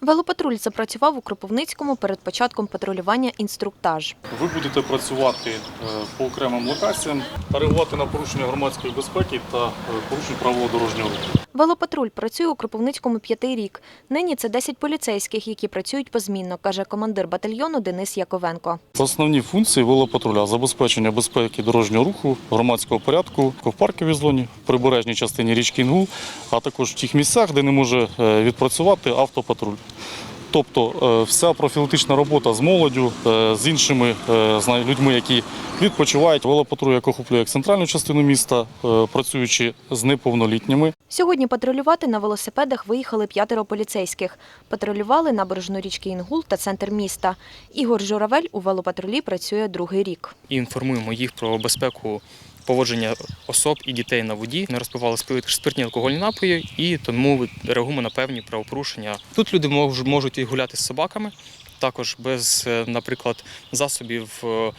Велопатруль запрацював у Кропивницькому перед початком патрулювання інструктаж. Ви будете працювати е, по окремим локаціям та на порушення громадської безпеки та порушення порушень правил дорожнього руху. Велопатруль працює у Кропивницькому п'ятий рік. Нині це 10 поліцейських, які працюють позмінно, каже командир батальйону Денис Яковенко. Основні функції велопатруля забезпечення безпеки дорожнього руху, громадського порядку в парковій зоні, в прибережній частині річки Інгул, а також в тих місцях, де не може е, відпрацювати автопатруль. Тобто е, вся профілактична робота з молоддю, е, з іншими людьми, які відпочивають. Велопатруль як охоплює як центральну частину міста, е, працюючи з неповнолітніми. Сьогодні патрулювати на велосипедах виїхали п'ятеро поліцейських. Патрулювали набережну річки Інгул та центр міста. Ігор Журавель у велопатрулі працює другий рік. і інформуємо їх про безпеку поводження особ і дітей на воді. Не розпивали спиртні алкогольні напої і тому реагуємо на певні правопорушення. Тут люди можуть і гуляти з собаками, також без, е, наприклад, засобів е,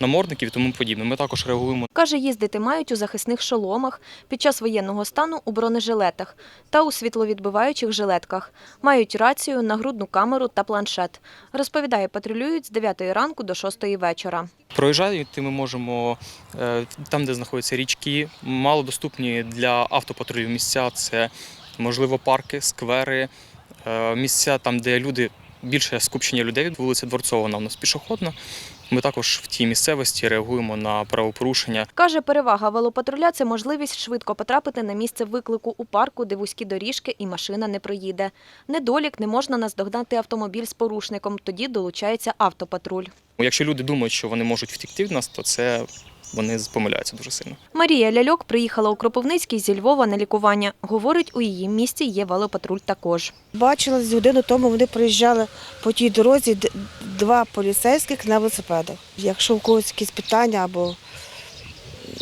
намордників і тому подібне. Ми також реагуємо Каже, їздити мають у захисних шоломах, під час воєнного стану у бронежилетах та у світловідбиваючих жилетках. Мають рацію, нагрудну камеру та планшет. Розповідає, патрулюють з 9 ранку до 6 вечора. Проїжджати ми можемо е, там, де знаходяться річки, малодоступні для автопатрулів місця. Це можливо парки, сквери, е, місця там, де люди більше скупчення людей. Вулиця Дворцова вона у нас пішохідна. Ми також в тій місцевості реагуємо на правопорушення. Каже, перевага велопатруля – це можливість швидко потрапити на місце виклику у парку, де вузькі доріжки і машина не проїде. Недолік – не можна наздогнати автомобіль з порушником, тоді долучається автопатруль. Якщо люди думають, що вони можуть втікти від нас, то це вони помиляються дуже сильно. Марія Ляльок приїхала у Кропивницький зі Львова на лікування. Говорить, у її місті є велопатруль також. Бачила з годину тому, вони проїжджали по тій дорозі д- два поліцейських на велосипедах. Якщо у когось якісь питання або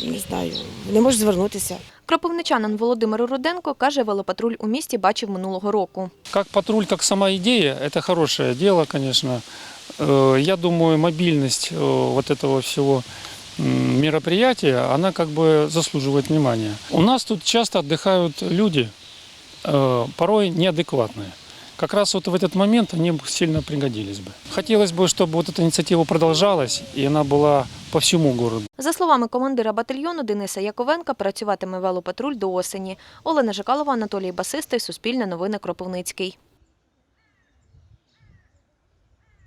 не знаю, не можуть звернутися. Кропивничанин Володимир Руденко каже, велопатруль у місті бачив минулого року. Как патруль, как сама идея, это хорошее дело, конечно. Э, Я думаю, мобильность э, вот этого всего м, мероприятия, она как бы заслуживает внимания. У нас тут часто отдыхают люди, э, порой неадекватные. Как раз вот в этот момент они бы сильно пригодились бы. Хотелось бы, чтобы вот эта инициатива продолжалась, и она была по всему городу. За словами командира батальйону Дениса Яковенка, працюватиме велопатруль до осені. Олена Жикалова, Анатолій Басистий, Суспільне новини Кропивницький.